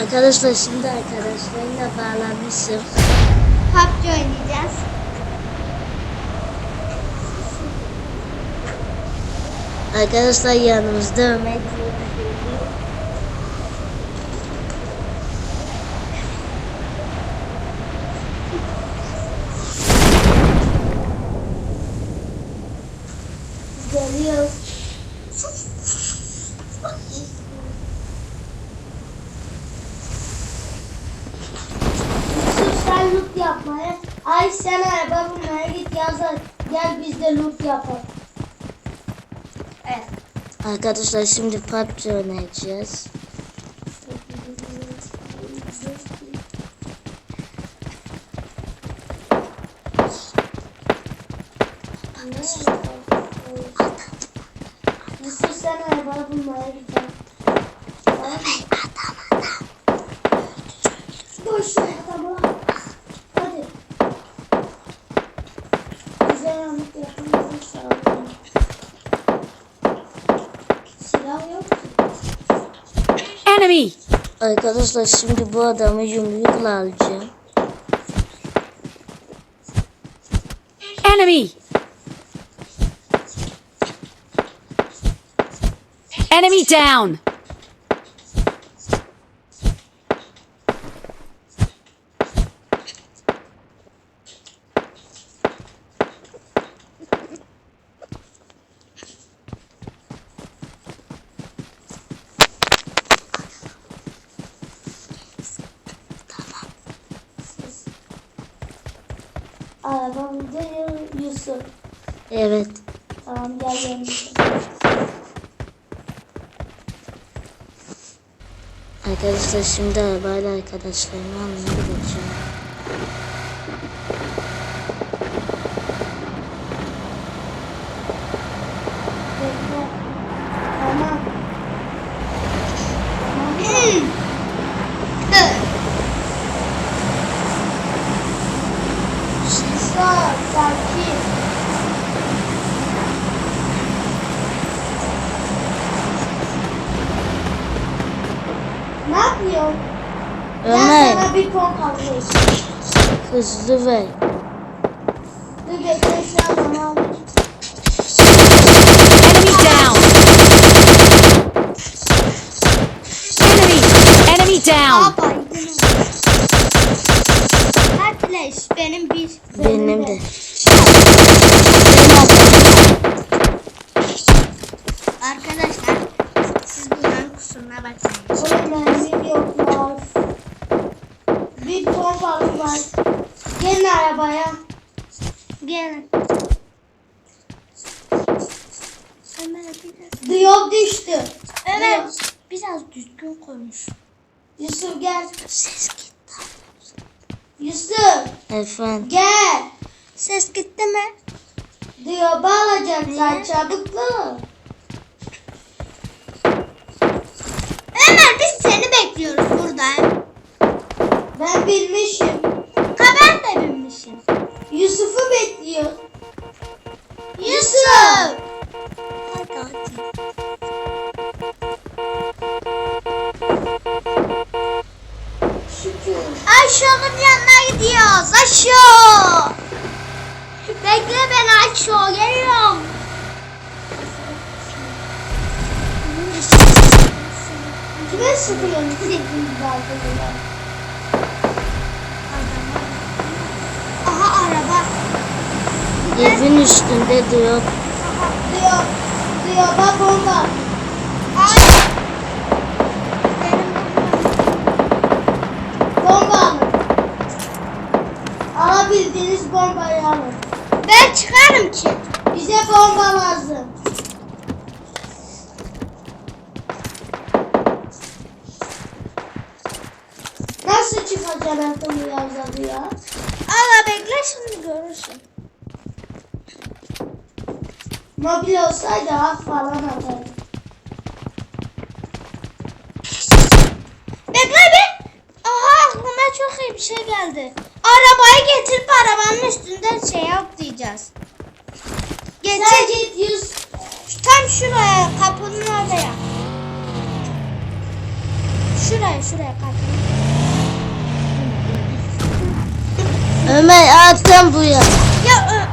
Arkadaşlar şimdi arkadaşlarımla bağlanmışım. PUBG oynayacağız. Arkadaşlar yanımızda Ömer Evet. Arkadaşlar şimdi PUBG oynayacağız. Arkadaşlar şimdi bu adamı yumrukla alacağım. Enemy! Enemy down! Araba burada ya Yusuf. Evet. Tamam gel yanımıza. Arkadaşlar şimdi arabayla arkadaşlarımı almaya gideceğim. Bekle. Tamam. Yusuf sakin. Ne yapıyorsun? Ben Ömer sana bir ton kazıyım. hızlı ver. Dur bekle şu an onu alayım. Enemy down! Enemy! Enemy down! Herkes benim bir. Benim de. Arkadaşlar siz bunların kusuruna bakmayın. Oğlum mermim yok var. Bir pompalım var. Gelin arabaya. Gelin. Ömer biraz. Düştü. Ömer biraz düzgün konuş. Yusuf gel. Ses gitti. Yusuf Efendim. gel. Ses gitti mi? Diyop'u alacaklar çabuk ol. Ömer biz seni bekliyoruz burada. Ben bilmişim. Aşağının yanına gidiyoruz. Aşağı. Bekle ben aşağı geliyorum. Kime sıkıyorsun? Aha araba. Evin üstünde diyor. Diyor. Diyor bak bomba. Ay. Bomba alın. Alın. Ben çıkarım ki. Bize bomba lazım. Nasıl çıkacaksın akıllı yazdı ya? Allah bekle şimdi görürsün. Mobil olsaydı hak falan atardı. Bekle bir. Aha aklıma çok iyi bir şey geldi. Arabayı getirip arabanın üstünden şey atlayacağız. Getir. Sen git yüz. Tam şuraya kapının oraya. Şuraya şuraya kalk. Ömer attım buraya. Ya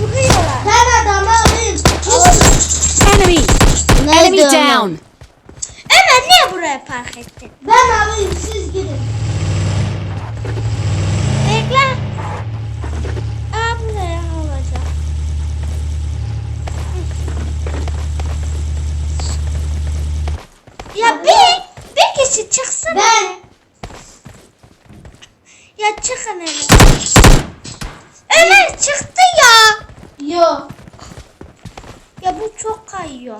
vuruyorlar. Ben adamı alayım. Enemy! Enemy Nerede down! Ömer niye buraya park ettin? Ben alayım siz gidin. Bekle. Aa buraya olacak. Ya bir, bir kişi çıksın. Ben. Ya çıkın hele. Ömer çıktı ya. Yok. Ya bu çok kayıyor.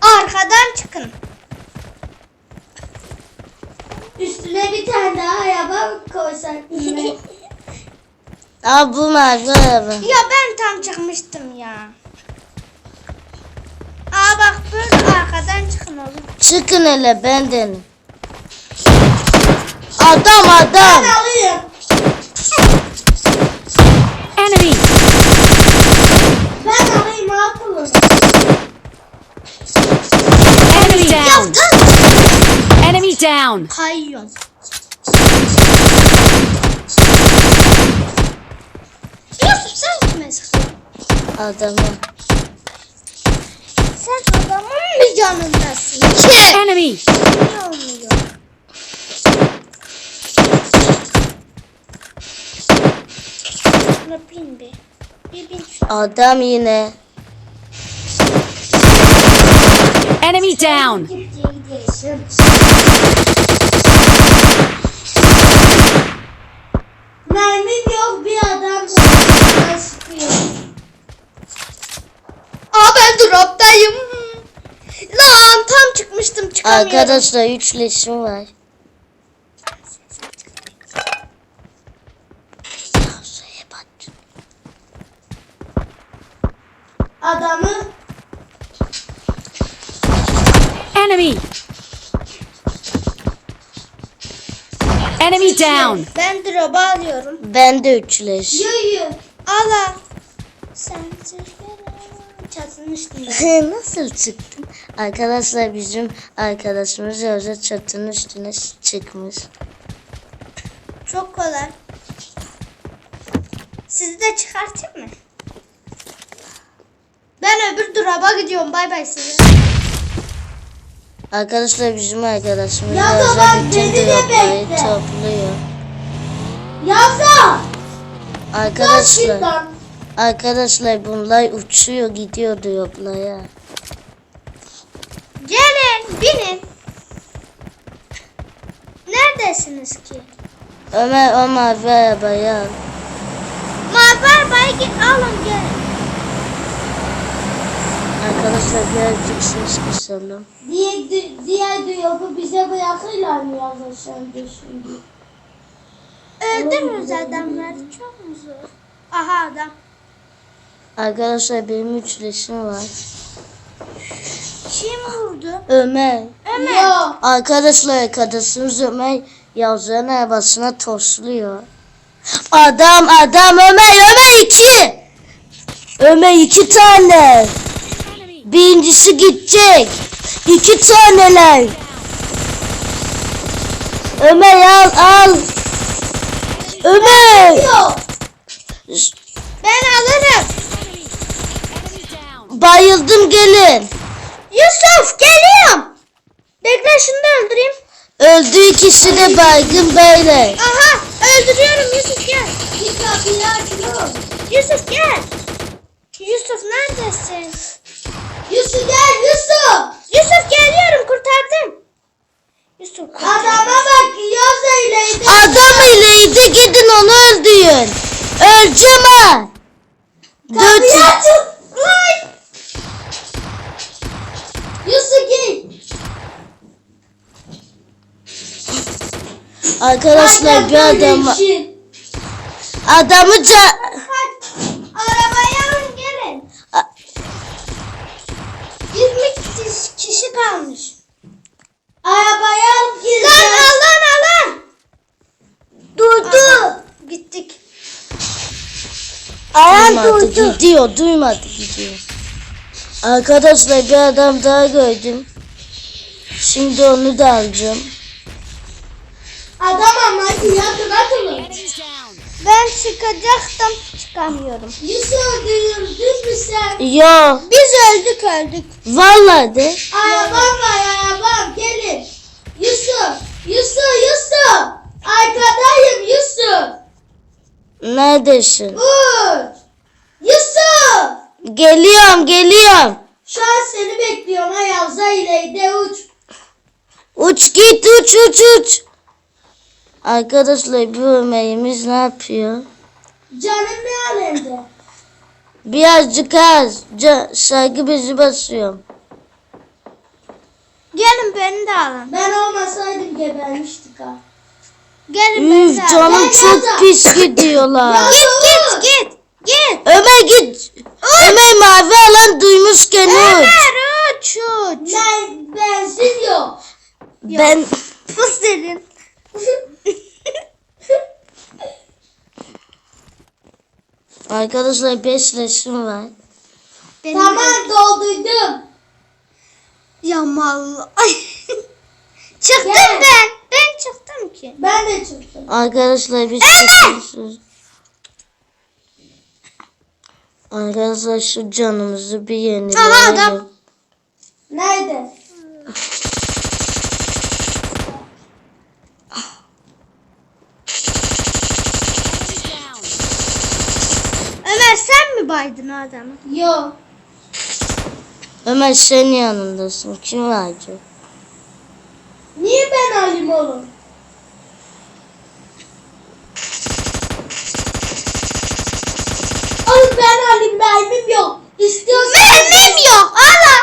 Arkadan çıkın. Üstüne bir tane daha araba koysak. Aa bu mavi araba. ya ben tam çıkmıştım ya. Aa bak böyle arkadan çıkın oğlum. Çıkın hele benden. Adam adam. alayım. Enemy! Ben alayım akıllı. Enemy down! Enemy down! Kayıyorum. Yusuf sen kime sıkıyorsun? Adamı. Sen adamın mı yanındasın? Ki. Enemy! Şuna bin bir. Bir bin. Adam yine. Enemy down! Gittiye gidiyorsun. Mermim yok bir adam sana sıkıyor. Aa ben droptayım. Lan tam çıkmıştım çıkamıyorum. Arkadaşlar üç leşim var. Adamı Enemy! Enemy down! ben drop'u alıyorum. Ben de üç leş. Yuyu. Al al. Sen çatının. Nasıl çıktın? Arkadaşlar bizim arkadaşımız Yavuz'a çatının üstüne çıkmış. Çok kolay. Sizi de çıkartayım mı? Ben öbür drop'a gidiyorum. Bay bay size. Arkadaşlar bizim arkadaşımız Ya Yavuz'a bütün bekle. topluyor. Yasa. Arkadaşlar arkadaşlar bunlar uçuyor gidiyor droplara. Gelin binin. Neredesiniz ki? Ömer o mavi arabayı al. Mavi arabayı git alın gelin. Arkadaşlar birazcık ses kısalım. Diğer, diğer drop'u bize bırakırlar mı yazmışlar şimdi? Öldürürüz adamları çok mu zor? Aha adam. Arkadaşlar benim üç leşim var. Kim vurdu? Ömer. Ömer. Yok. Arkadaşlar arkadaşımız Ömer Yavuz'un arabasına tosluyor. Adam adam Ömer Ömer iki. Ömer iki tane. Birincisi gidecek. İki taneler. Ömer al al. Ömer. Ben alırım. Bayıldım gelin. Yusuf geliyorum. Bekle şunu da öldüreyim. Öldü ikisi de baygın böyle. Aha öldürüyorum Yusuf gel. Git kapıyı açıyorum. Yusuf gel. Yusuf neredesin? Yusuf gel Yusuf. Yusuf geliyorum kurtardım. Yusuf Adama bak yaz öyleydi. Adam ileydi gidin onu öldürün. Öleceğim ha. Dört. açın. Lan. Yusuf gel. Arkadaşlar bir adam adamı ca- Arabaya gelin. A- 20 kişi, kişi kalmış. Arabaya gireceğiz. Lan alan alan. Durdu. Gittik. duymadı gidiyor duymadı gidiyor. Arkadaşlar bir adam daha gördüm. Şimdi onu da alacağım. Adam ama. Enemies down. Ben çıkacaktım. Çıkamıyorum. Yusuf öldürdün mü sen? Yo. Biz öldük öldük. Vallahi de. Arabam var arabam gelin. Yusuf. Yusuf Yusuf. Arkadayım Yusuf. Neredesin? Uç. Geliyorum geliyorum. Şu an seni bekliyorum ha Yavza ileride uç. Uç git uç uç uç. Arkadaşlar bu Ömer'imiz ne yapıyor? Canım ne alemde? Birazcık az. Ca saygı bezi basıyorum. Gelin beni de alın. Ben olmasaydım gebermiştik ha. Gelin Üf canım çok pis gidiyorlar. Git git git. Git. Ömer git. Ömer mavi alan duymuşken uç. uç uç. Ben benzin yok. Ben Fıs dedin. arkadaşlar 5 resim var. tamam dolduydum. Ya mal. Ay. çıktım ben. Ben çıktım ki. Ben de çıktım. Arkadaşlar bir sessiz. Arkadaşlar şu canımızı bir yenileyelim. Aha, adam. Nerede? Ömer sen mi baydın adamı? Yok. Ömer senin yanındasın. Kim verecek? Niye ben alayım oğlum? Oğlum ben alayım mermim yok. İstiyorsan... Mermim yok. Ala.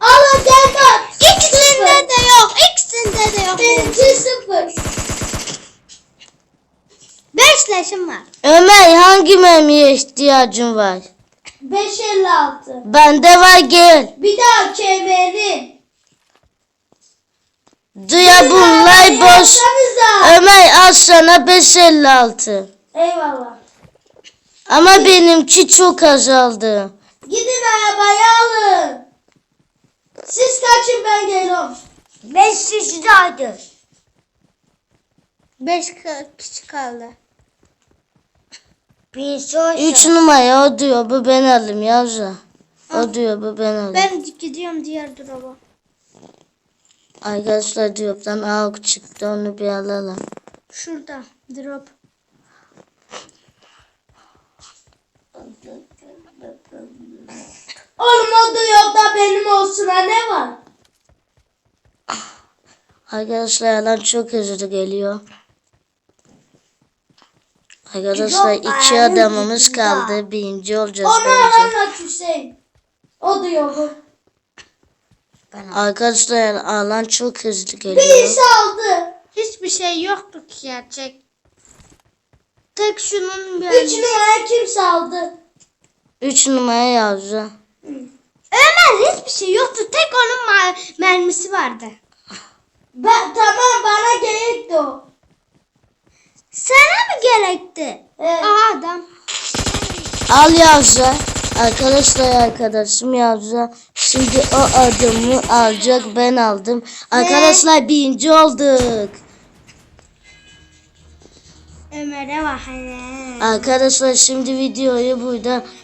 Ala gel bak. İkisinde de yok. İkisinde de yok. Benimki sıfır. Beş leşim var. Ömer hangi mermiye ihtiyacın var? 556. Bende var gel. Bir daha kemerin. Duya bunlar boş. Ömer al sana 556. Eyvallah. Ama benimki çok azaldı. Gidin arabayı alın. Siz kaçın ben geliyorum. Beş kişiydi. Beş kişi kaldı. Bir soru. 3 numara o diyor bu ben alayım yavrum. O diyor bu ben alayım. Ben gidiyorum diğer drop'a. Arkadaşlar drop'tan AUK çıktı onu bir alalım. Şurada drop. Oğlum o drop'ta benim olsun ha ne var? Arkadaşlar alan çok hızlı geliyor. Arkadaşlar Yok, iki adamımız kaldı. Birinci olacağız Onu anlat Hüseyin. O drop'u. Arkadaşlar alan çok hızlı geliyor. Birisi aldı. Hiçbir şey yoktu ki gerçek. Tek şunun bir... Üç numara kimse aldı. 3 numara yazdı. Ömer hiçbir şey yoktu. Tek onun mer- mermisi vardı. Ben, tamam bana gerekti o. Sana mı gerekti? Evet. Aha adam. Al yazdı. Arkadaşlar arkadaşım yazdı. Şimdi o adamı alacak ben aldım. Arkadaşlar birinci olduk. Ömer'e bak. Arkadaşlar şimdi videoyu burada